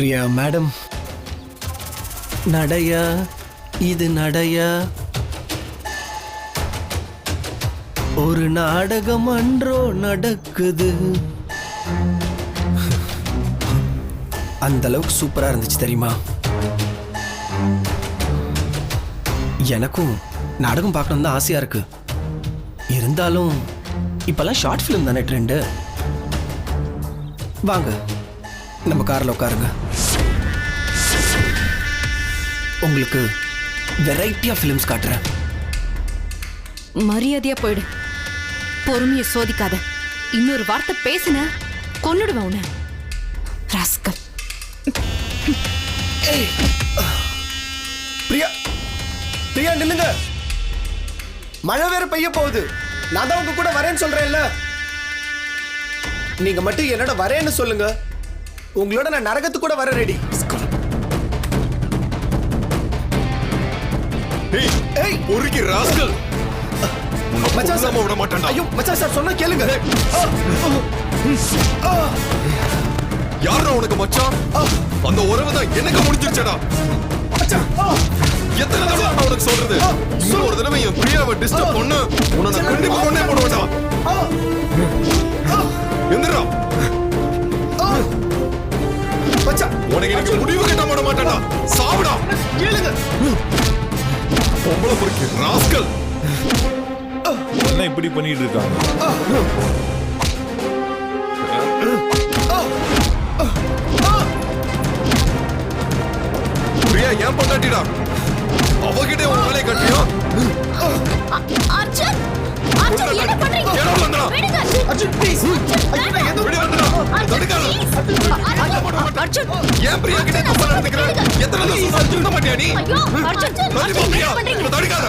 Priya madam. நடையா? இது நடையா? ஒரு நாடகம் அன்றோ நடக்குது. அந்த அளவுக்கு சூப்பரா இருந்துச்சு தெரியுமா? எனக்கும் நாடகம் பார்க்கணும் தான் ஆசையா இருக்கு. இருந்தாலும் இப்பெல்லாம் ஷார்ட் ஃபிலிம் தானே ட்ரெண்டு? வாங்க. நம்ம கார்ல உட்காருங்க. உங்களுக்கு வெரைட்டியா ஃபிலிம்ஸ் காட்டுறேன். மரியாதையா போயிடு. பொறுமையை சோதிக்காத. இன்னொரு வார்த்தை பேசுன கொன்னுடுவேன் உன்னை. ராஸ்கல். பிரியா பிரியா நில்லுங்க. மழை வேற பெய்ய போகுது. நான் தான் உங்க கூட வரேன்னு சொல்றேன்ல. நீங்க மட்டும் என்னோட வரேன்னு சொல்லுங்க. உங்களோட நான் நரகத்துக்கு கூட வர ரெடி பொறுக்கி ராஸ்கல். மச்சான் கொல்லாம விட மாட்டேன்டா. ஐயோ மச்சான் சார் சொன்னா கேளுங்க. யாரா உனக்கு மச்சான்? அந்த உறவு தான் எனக்கு முடிஞ்சிருச்சடா. எத்தனை தடவை நான் உனக்கு சொல்றது? இன்னொரு தடவை என் பிரியாவை டிஸ்டர்ப் பண்ணு. உன்னை நான் கண்டிப்பா கொண்டே போடுவேடா எந்திரா பொம்பளை பொறுக்கி ராஸ்கல். என்ன இப்படி பண்ணிட்டு இருக்காங்க? பிரியா ஏன் பொண்டாட்டிடா? அவகிட்ட உன் வேலையை கட்டியா? அர்ஜுன்! ஏன் பிரியா கிட்ட தப்பா நடந்துக்கிற? எத்தனை தடவை மாட்டியா நீ? ஐயோ அர்ஜுன் பிரியா. என்ன பண்றீங்க? இவனை தடுக்காத.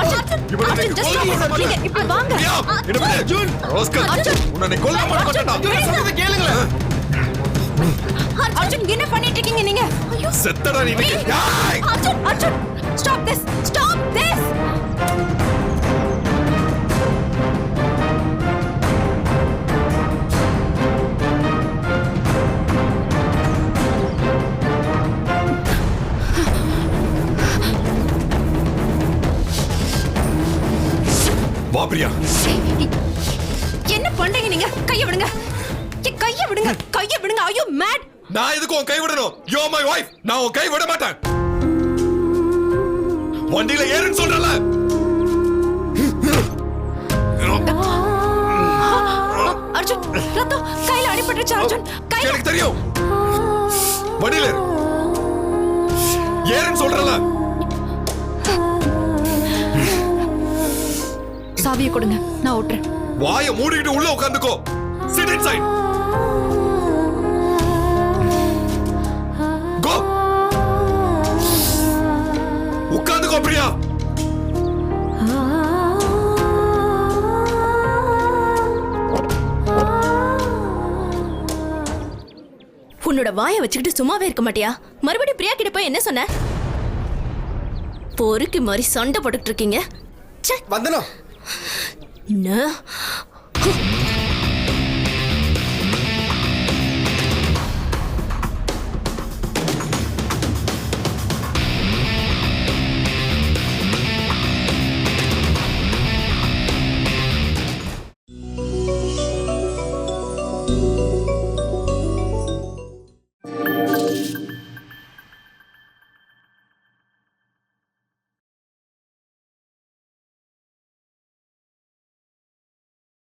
அர்ஜுன் இவனை அர்ஜுன் இன்னைக்கு just கொல்ல please, விட நீங்க மாட்டேன். இப்படி வாங்க. பிரியா என்ன பண்ணு அர்ஜுன். ராஸ்கல் அர்ஜுன். உன்னை நீ கொல்ல மாட மாட்டேன்டா நான் சொல்றதை கேளுங்களேன். அர்ஜுன் என்ன பண்ணிட்டு இருக்கீங்க நீங்க? ஐயோ. செத்தடா நீ இன்னைக்கு. ஏய்! Arjun Arjun stop this stop this வா பிரியா என்ன பண்றீங்க நீங்க? கைய விடுங்க. கைய விடுங்க. கைய விடுங்க. ஐயோ மேட் நான் எதுக்கு உன் கை விடணும்? யோ மை வைஃப் நான் உன் கை விட மாட்டேன். வண்டியில ஏறுன்னு சொல்றல அர்ஜுன் ரத்தம். கையில அடிபட்டுருச்சு அர்ஜுன். கையில எனக்கு தெரியும். வண்டியில ஏறு. ஏறுன்னு சொல்றல சாவியை கொடுங்க. நான் ஓட்டுறேன். வாயை மூடிக்கிட்டு உள்ள உட்காந்துக்கோ சிட் இன்சைட் கோ உட்காந்துக்கோ பிரியா. உன்னோட வாயை வச்சுக்கிட்டு சும்மாவே இருக்க மாட்டியா? மறுபடியும் பிரியா கிட்ட போய் என்ன சொன்ன? பொறுக்கி மாதிரி சண்டை போட்டுக்கிட்டு இருக்கீங்க. ச்சே, வந்தனா என்ன?